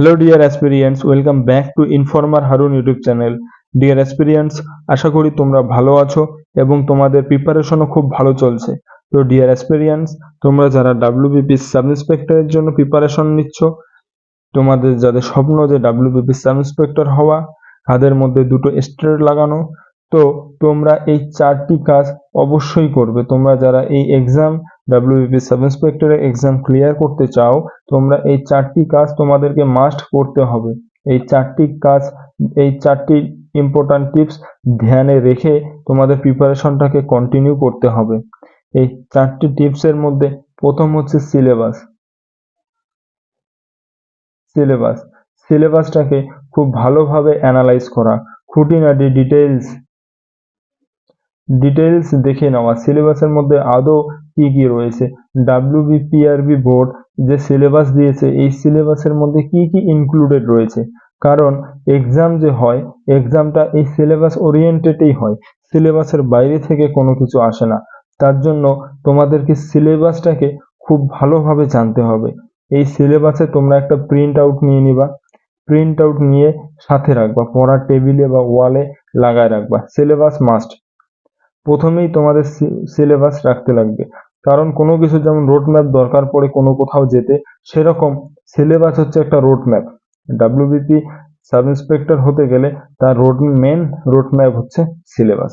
Hello dear aspirants welcome back to informer Harun YouTube channel dear aspirants আশা করি তোমরা ভালো আছো এবং তোমাদের প্রিপারেশনও খুব ভালো চলছে। তো ডিয়ার অ্যাসপিরিয়েন্টস তোমরা যারা ডাব্লিউবিপি সাব ইন্সপেক্টরের জন্য প্রিপারেশন নিচ্ছ, তোমাদের যাদের স্বপ্ন যে ডাব্লিউবিপি সাব ইন্সপেক্টর হওয়া হাতের মধ্যে দুটো স্ট্রেট লাগানো। তো, তোমরা এই চারটি কাজ অবশ্যই করবে। তোমরা যারা এই এক্সাম ডাব্লিউবিপি সাব ইন্সপেক্টরের এক্সাম ক্লিয়ার করতে চাও, তোমরা এই চারটি কাজ তোমাদেরকে মাস্ট করতে হবে। এই চারটি কাজ, এই চারটি ইম্পর্ট্যান্ট টিপস ধ্যানে রেখে তোমাদের প্রিপারেশনটাকে কন্টিনিউ করতে হবে। এই চারটি টিপসের মধ্যে প্রথম হচ্ছে সিলেবাস সিলেবাস সিলেবাসটাকে খুব ভালোভাবে অ্যানালাইজ করা। খুঁটিনাটি ডিটেলস ডিটেলস দেখে নেওয়া সিলেবাসের মধ্যে আদৌ কি কি রয়েছে? ডাব্লিউবিপিআরবি বোর্ড যে সিলেবাস দিয়েছে, এই সিলেবাসের মধ্যে কি কি ইনক্লুডেড রয়েছে? কারণ এক্সাম যে হয় এক্সামটা এই সিলেবাস ওরিয়েন্টেডই হয় সিলেবাসের বাইরে থেকে কোনো কিছু আসে না। তার জন্য তোমাদেরকে সিলেবাসটাকে খুব ভালোভাবে জানতে হবে। এই সিলেবাসে তোমরা একটা প্রিন্ট আউট নিয়ে নিবা। প্রিন্ট আউট নিয়ে সাথে রাখবা, পড়ার টেবিলে বা ওয়ালে লাগায় রাখবা। সিলেবাস মাস্ট প্রথমেই তোমাদের সিলেবাস রাখতে লাগবে। কারণ কোনো কিছু যেমন রোড ম্যাপ দরকার পড়ে কোনো কোথাও যেতে, সেরকম সিলেবাস হচ্ছে একটা road map WBP sub inspector হতে গেলে তার রোড মেন রোড ম্যাপ হচ্ছে সিলেবাস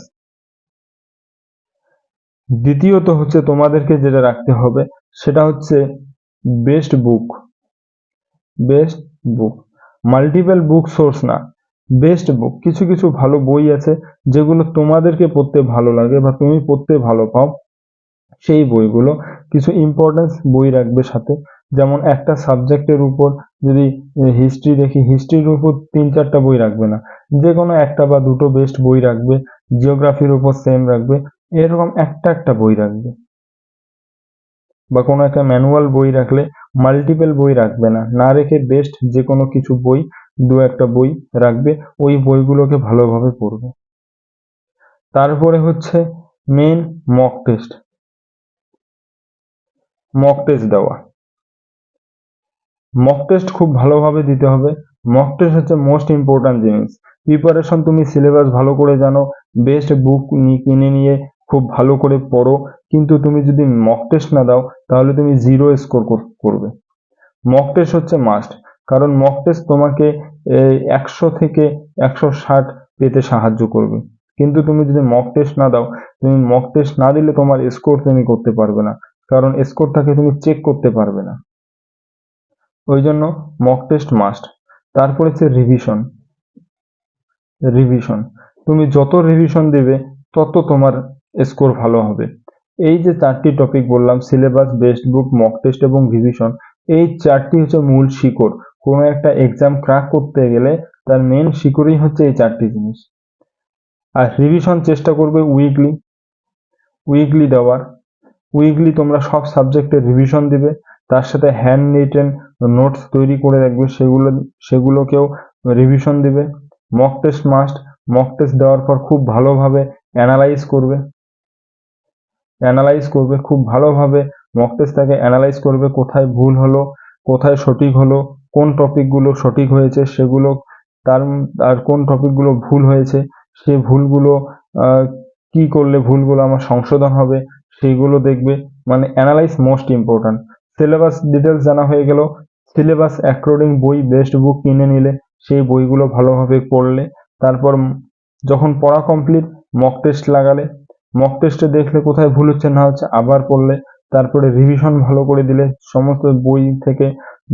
দ্বিতীয়ত হচ্ছে তোমাদেরকে যেটা রাখতে হবে, সেটা হচ্ছে best book best book multiple book source না। বেস্ট বুক কিছু কিছু ভালো বই আছে যেগুলো তোমাদেরকে পড়তে ভালো লাগে বা তুমি পড়তে ভালো পাও। সেই বইগুলো কিছু ইম্পর্টেন্স বই রাখবে সাথে। যেমন একটা সাবজেক্টের উপর যদি হিস্ট্রি দেখি হিস্ট্রির উপর তিন চারটা বই রাখবে না। যে কোনো একটা বা দুটো বেস্ট বই রাখবে জিওগ্রাফির উপর সেম রাখবে। এরকম একটা একটা বই রাখবে। বা কোনো একটা ম্যানুয়াল বই রাখলে মাল্টিপল বই রাখবে না। না রেখে বেস্ট যে কোনো কিছু বই, দু একটা বই রাখবে, ওই বইগুলোকে ভালোভাবে পড়বে। তারপরে হচ্ছে main mock test mock test দেওয়া। মক টেস্ট খুব ভালোভাবে দিতে হবে। মক টেস্ট হচ্ছে মোস্ট ইম্পর্ট্যান্ট জিনিস। প্রিপারেশন তুমি সিলেবাস ভালো করে জানো বেস্ট বুক কিনে নিয়ে খুব ভালো করে পড়ো, কিন্তু তুমি যদি মক টেস্ট না দাও, তাহলে তুমি জিরো স্কোর করবে। মক টেস্ট হচ্ছে মাস্ট কারণ মক টেস্ট তোমাকে একশো থেকে একশো ষাট পেতে সাহায্য করবে। কিন্তু তুমি যদি মক টেস্ট না দাও, তুমি মক টেস্ট না দিলে তোমার স্কোর তুমি করতে পারবে না, কারণ স্কোরটাকে তুমি চেক করতে পারবে না। ওই জন্য মক টেস্ট মাস্ট তারপর হচ্ছে রিভিশন রিভিশন তুমি যত রিভিশন দেবে, তত তোমার স্কোর ভালো হবে। এই যে চারটি টপিক বললাম syllabus best book mock test এবং রিভিশন এই চারটি হচ্ছে মূল শিকড়। কোনো একটা এক্সাম ক্র্যাক করতে গেলে তার মেন শিকড়ই হচ্ছে এই চারটি জিনিস। আর রিভিশন চেষ্টা করবে উইকলি উইকলি দেওয়ার। উইকলি তোমরা সব সাবজেক্টের রিভিশন দিবে, তার সাথে হ্যান্ড রিটেন নোটস তৈরি করে রাখবে, সেগুলো, সেগুলোকেও রিভিশন দিবে। Mock test must mock test দেওয়ার পর খুব ভালোভাবে অ্যানালাইজ করবে। অ্যানালাইজ করবে, খুব ভালোভাবে মক টেস্টটাকে অ্যানালাইজ করবে, কোথায় ভুল হলো, কোথায় সঠিক হলো, কোন টপিকগুলো সঠিক হয়েছে, সেগুলো তার, আর কোন টপিকগুলো ভুল হয়েছে, সে ভুলগুলো কি করলে ভুলগুলো আমার সংশোধন হবে সেইগুলো দেখবে। মানে analyse most important syllabus details জানা হয়ে গেল। সিলেবাস অ্যাকর্ডিং বই বেস্ট বুক কিনে নিলে, সেই বইগুলো ভালোভাবে পড়লে, তারপর যখন পড়া কমপ্লিট মক টেস্ট লাগালে মক টেস্টে দেখলে কোথায় ভুল হচ্ছে না হচ্ছে, আবার পড়লে তারপরে রিভিশন ভালো করে দিলে, সমস্ত বই থেকে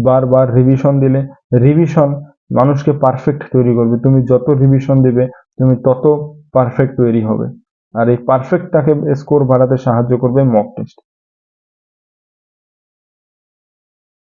বারবার রিভিশন দিলে রিভিশন মানুষকে পারফেক্ট তৈরি করবে। তুমি যত রিভিশন দিবে, তুমি তত পারফেক্ট তৈরি হবে। আর এই পারফেক্টটাকে স্কোর বাড়াতে সাহায্য করবে মক টেস্ট